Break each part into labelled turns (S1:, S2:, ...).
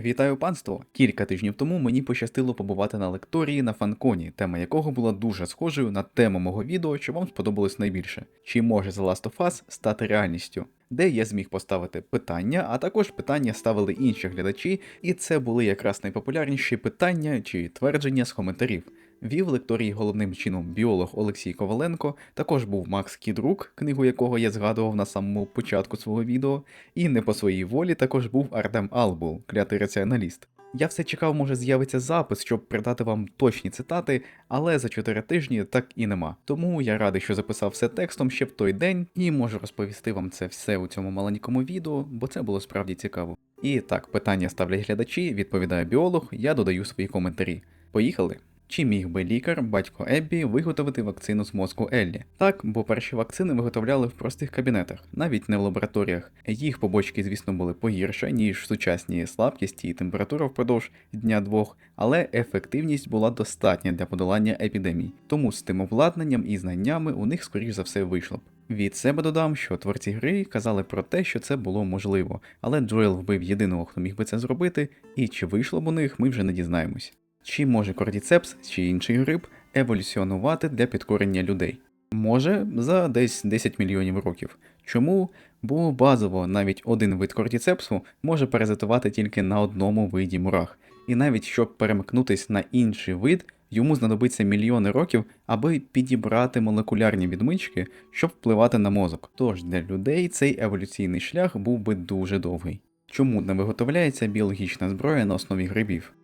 S1: Вітаю панство! Кілька тижнів тому мені пощастило побувати на лекторії на фанконі, тема якого була дуже схожою на тему мого відео, що вам сподобалось найбільше. Чи може The Last of Us стати реальністю? Де я зміг поставити питання, а також питання ставили інші глядачі, і це були якраз найпопулярніші питання чи твердження з коментарів. Вів лекторій головним чином біолог Олексій Коваленко, також був Макс Кідрук, книгу якого я згадував на самому початку свого відео, і не по своїй волі також був Артем Албул, клятий раціоналіст. Я все чекав, може з'явиться запис, щоб придати вам точні цитати, але за 4 тижні так і нема. Тому я радий, що записав все текстом ще в той день і можу розповісти вам це все у цьому маленькому відео, бо це було справді цікаво. І так, питання ставлять глядачі, відповідає біолог, я додаю свої коментарі. Поїхали! Чи міг би лікар, батько Еббі, виготовити вакцину з мозку Еллі? Так, бо перші вакцини виготовляли в простих кабінетах, навіть не в лабораторіях. Їх побочки, звісно, були погірше, ніж сучасні слабкість і температура впродовж дня-двох, але ефективність була достатня для подолання епідемій. Тому з тим обладнанням і знаннями у них, скоріш за все, вийшло б. Від себе додам, що творці гри казали про те, що це було можливо, але Джоел вбив єдиного, хто міг би це зробити, і чи вийшло б у них, ми вже не дізнаємось. Чи може кордіцепс чи інший гриб еволюціонувати для підкорення людей? Може за десь 10 мільйонів років. Чому? Бо базово навіть один вид кортіцепсу може паразитувати тільки на одному виді мурах, і навіть щоб перемикнутись на інший вид, йому знадобиться мільйони років, аби підібрати молекулярні відмички, щоб впливати на мозок. Тож для людей цей еволюційний шлях був би дуже довгий. Чому не виготовляється біологічна зброя на основі грибів?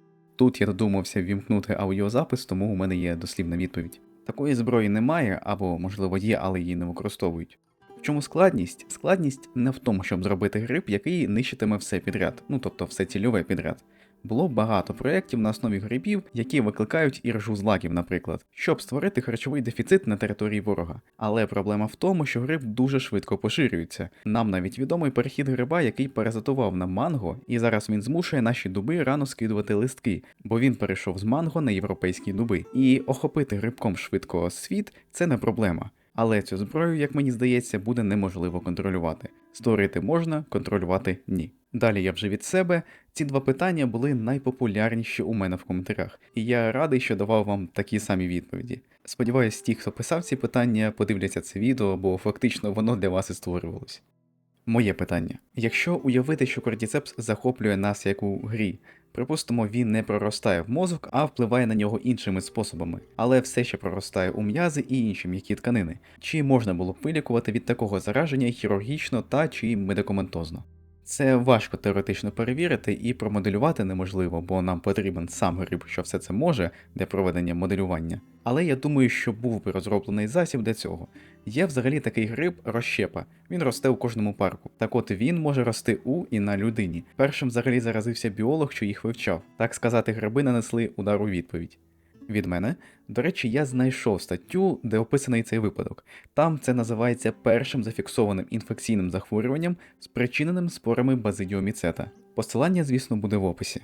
S1: Тут я додумався вімкнути аудіозапис, тому у мене є дослівна відповідь. Такої зброї немає, або, можливо, є, але її не використовують. В чому складність? Складність не в тому, щоб зробити гриб, який нищитиме все підряд, ну тобто все цільове підряд. Було багато проєктів на основі грибів, які викликають іржу злаків, наприклад, щоб створити харчовий дефіцит на території ворога. Але проблема в тому, що гриб дуже швидко поширюється. Нам навіть відомий перехід гриба, який паразитував на манго, і зараз він змушує наші дуби рано скидувати листки, бо він перейшов з манго на європейські дуби. І охопити грибком швидко світ це не проблема. Але цю зброю, як мені здається, буде неможливо контролювати. Створити можна, контролювати ні. Далі я вже від себе. Ці два питання були найпопулярніші у мене в коментарях, і я радий, що давав вам такі самі відповіді. Сподіваюсь, ті, хто писав ці питання, подивляться це відео, бо фактично воно для вас і створювалось. Моє питання: якщо уявити, що кортіцепс захоплює нас як у грі, припустимо, він не проростає в мозок, а впливає на нього іншими способами, але все ще проростає у м'язи і інші м'які тканини. Чи можна було б вилікувати від такого зараження хірургічно та чи медикаментозно? Це важко теоретично перевірити і промоделювати неможливо, бо нам потрібен сам гриб, що все це може для проведення моделювання. Але я думаю, що був би розроблений засіб для цього. Є взагалі такий гриб розщепа. Він росте у кожному парку. Так от він може рости у і на людині. Першим взагалі заразився біолог, що їх вивчав. Так сказати, гриби нанесли удар у відповідь. Від мене, до речі, я знайшов статтю, де описаний цей випадок. Там це називається першим зафіксованим інфекційним захворюванням, спричиненим спорами базидіоміцета. Посилання, звісно, буде в описі.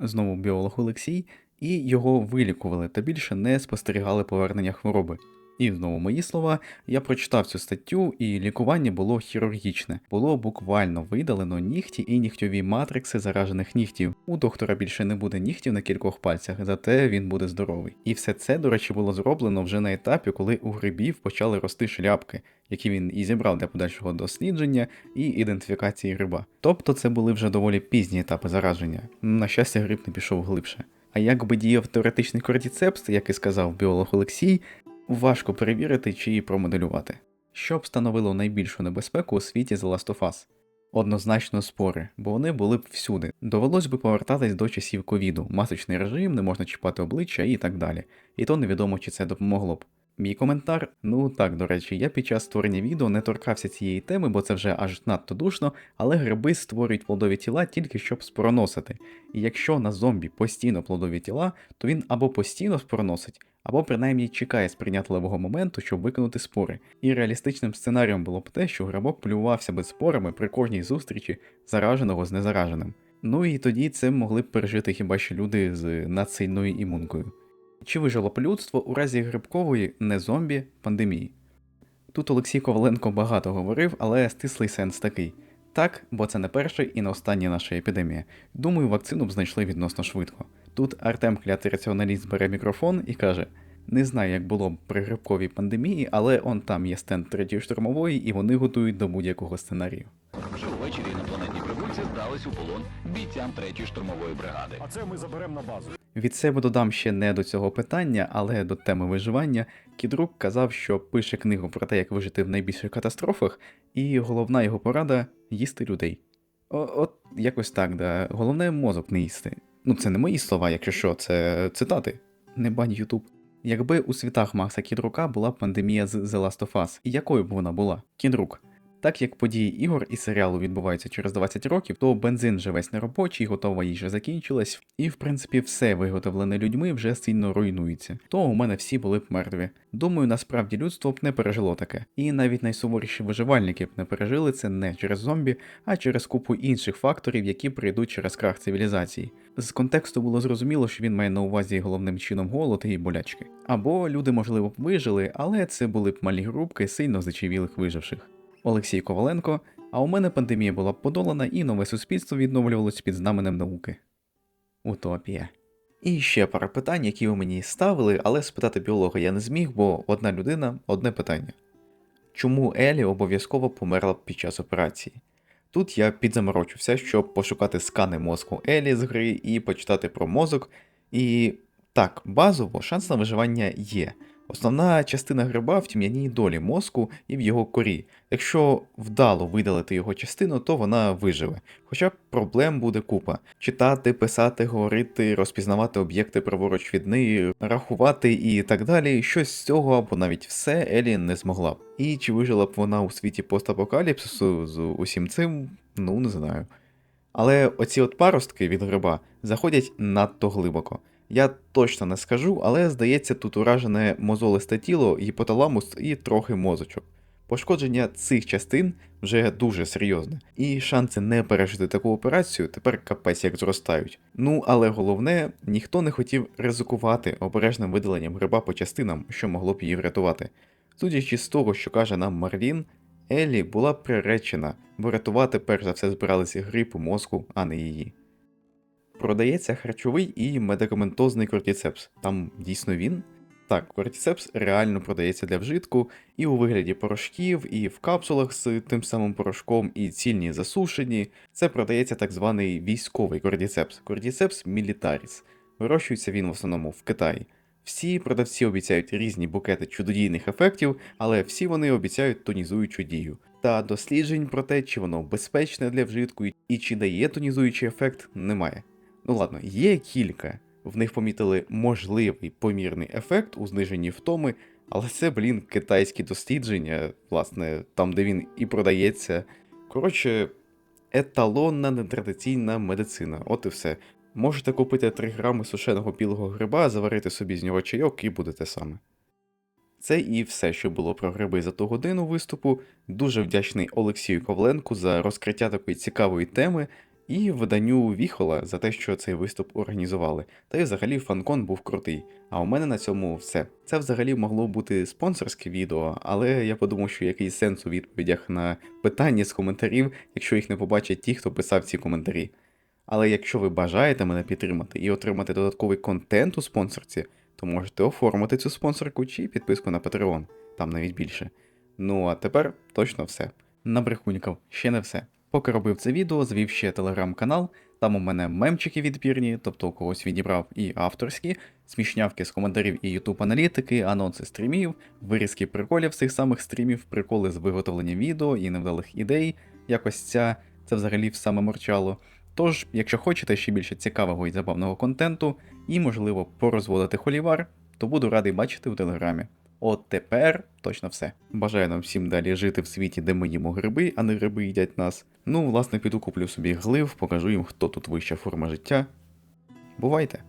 S1: Знову біолог Олексій, і його вилікували та більше не спостерігали повернення хвороби. І знову мої слова, я прочитав цю статтю, і лікування було хірургічне. Було буквально видалено нігті і нігтьові матрикси заражених нігтів. У доктора більше не буде нігтів на кількох пальцях, зате він буде здоровий. І все це, до речі, було зроблено вже на етапі, коли у грибів почали рости шляпки, які він і зібрав для подальшого дослідження і ідентифікації гриба. Тобто це були вже доволі пізні етапи зараження. На щастя, гриб не пішов глибше. А як би діяв теоретичний кордіцепс, як і сказав біолог Олексій, важко перевірити чи промоделювати. Що б становило найбільшу небезпеку у світі The Last of Us? Однозначно спори, бо вони були б всюди. Довелось би повертатись до часів ковіду, масочний режим, не можна чіпати обличчя і так далі. І то невідомо, чи це допомогло б. Мій коментар, ну так, до речі, я під час створення відео не торкався цієї теми, бо це вже аж надто душно, але гриби створюють плодові тіла тільки щоб спороносити. І якщо на зомбі постійно плодові тіла, то він або постійно спороносить, або принаймні чекає сприйнятливого моменту, щоб виконати спори. І реалістичним сценарієм було б те, що грибок плювався би спорами при кожній зустрічі зараженого з незараженим. Ну і тоді це могли б пережити хіба що люди з надсильною імункою. Чи вижило б людство у разі грибкової не зомбі пандемії? Тут Олексій Коваленко багато говорив, але стислий сенс такий. Так, бо це не перша і не остання наша епідемія. Думаю, вакцину б знайшли відносно швидко. Тут Артем клятий раціоналіст бере мікрофон і каже: не знаю, як було б при грибковій пандемії, але он там є стенд третьої штурмової, і вони готують до будь-якого сценарію.
S2: Вже ввечері інопланетні прибульці здались у полон бійцям третьої штурмової бригади.
S3: А це ми заберемо на базу.
S1: Від себе додам ще не до цього питання, але до теми виживання. Кідрук казав, що пише книгу про те, як вижити в найбільших катастрофах, і головна його порада їсти людей. О, от якось так, да. Головне мозок не їсти. Ну, це не мої слова, якщо що, це цитати. Не бань Ютуб. Якби у світах Макса Кідрука була пандемія з The Last of Us, і якою б вона була? Кідрук. Так як події ігор і серіалу відбуваються через 20 років, то бензин вже весь неробочий, готова їжа закінчилась, і в принципі все виготовлене людьми вже сильно руйнується. То у мене всі були б мертві. Думаю, насправді людство б не пережило таке. І навіть найсуворіші виживальники б не пережили це не через зомбі, а через купу інших факторів, які прийдуть через крах цивілізації. З контексту було зрозуміло, що він має на увазі головним чином голод і болячки. Або люди, можливо, б вижили, але це були б малі групки сильно зачевілих виживших. Олексій Коваленко, а у мене пандемія була б подолана і нове суспільство відновлювалось під знаменем науки. Утопія. І ще пара питань, які ви мені ставили, але спитати біолога я не зміг, бо одна людина одне питання. Чому Елі обов'язково померла під час операції? Тут я підзаморочився, щоб пошукати скани мозку Елі з гри і почитати про мозок. І так, базово шанс на виживання є. Основна частина гриба в тім'яній долі мозку і в його корі. Якщо вдало видалити його частину, то вона виживе. Хоча проблем буде купа: читати, писати, говорити, розпізнавати об'єкти праворуч від неї, рахувати і так далі. Щось з цього або навіть все Елі не змогла б. І чи вижила б вона у світі постапокаліпсису з усім цим, ну не знаю. Але оці от паростки від гриба заходять надто глибоко. Я точно не скажу, але здається, тут уражене мозолисте тіло, гіпоталамус і трохи мозочок. Пошкодження цих частин вже дуже серйозне, і шанси не пережити таку операцію тепер капець як зростають. Ну але головне, ніхто не хотів ризикувати обережним видаленням гриба по частинам, що могло б її врятувати. Судячи з того, що каже нам Марлін, Еллі була приречена, бо рятувати перш за все збиралися гриб мозку, а не її. Продається харчовий і медикаментозний кортіцепс. Там дійсно він? Так, кортіцепс реально продається для вжитку і у вигляді порошків, і в капсулах з тим самим порошком, і цільні засушені. Це продається так званий військовий кортіцепс, кортіцепс мілітаріс. Вирощується він в основному в Китаї. Всі продавці обіцяють різні букети чудодійних ефектів, але всі вони обіцяють тонізуючу дію. Та досліджень про те, чи воно безпечне для вжитку і чи дає тонізуючий ефект, немає. Ну ладно, є кілька. В них помітили можливий помірний ефект у зниженні втоми, але це, блін, китайські дослідження, власне, там, де він і продається. Коротше, еталонна нетрадиційна медицина. От і все. Можете купити 3 грами сушеного білого гриба, заварити собі з нього чайок і будете саме. Це і все, що було про гриби за ту годину виступу. Дуже вдячний Олексію Ковленку за розкриття такої цікавої теми і виданню Віхола за те, що цей виступ організували. Та й взагалі фанкон був крутий. А у мене на цьому все. Це взагалі могло бути спонсорське відео, але я подумав, що який сенс у відповідях на питання з коментарів, якщо їх не побачать ті, хто писав ці коментарі. Але якщо ви бажаєте мене підтримати і отримати додатковий контент у спонсорці, то можете оформити цю спонсорку чи підписку на Patreon, там навіть більше. Ну а тепер точно все. На брехунькав ще не все. Поки робив це відео, звів ще телеграм-канал, там у мене мемчики відбірні, тобто у когось відібрав і авторські, смішнявки з коментарів і ютуб аналітики, анонси стрімів, вирізки приколів з цих самих стрімів, приколи з виготовленням відео і невдалих ідей. Якось ця це взагалі саме морчало. Тож, якщо хочете ще більше цікавого і забавного контенту, і, можливо, порозводити холівар, то буду радий бачити у телеграмі. От тепер точно все. Бажаю нам всім далі жити в світі, де ми їмо гриби, а не гриби їдять нас. Ну, власне, піду куплю собі глив, покажу їм, хто тут вища форма життя. Бувайте!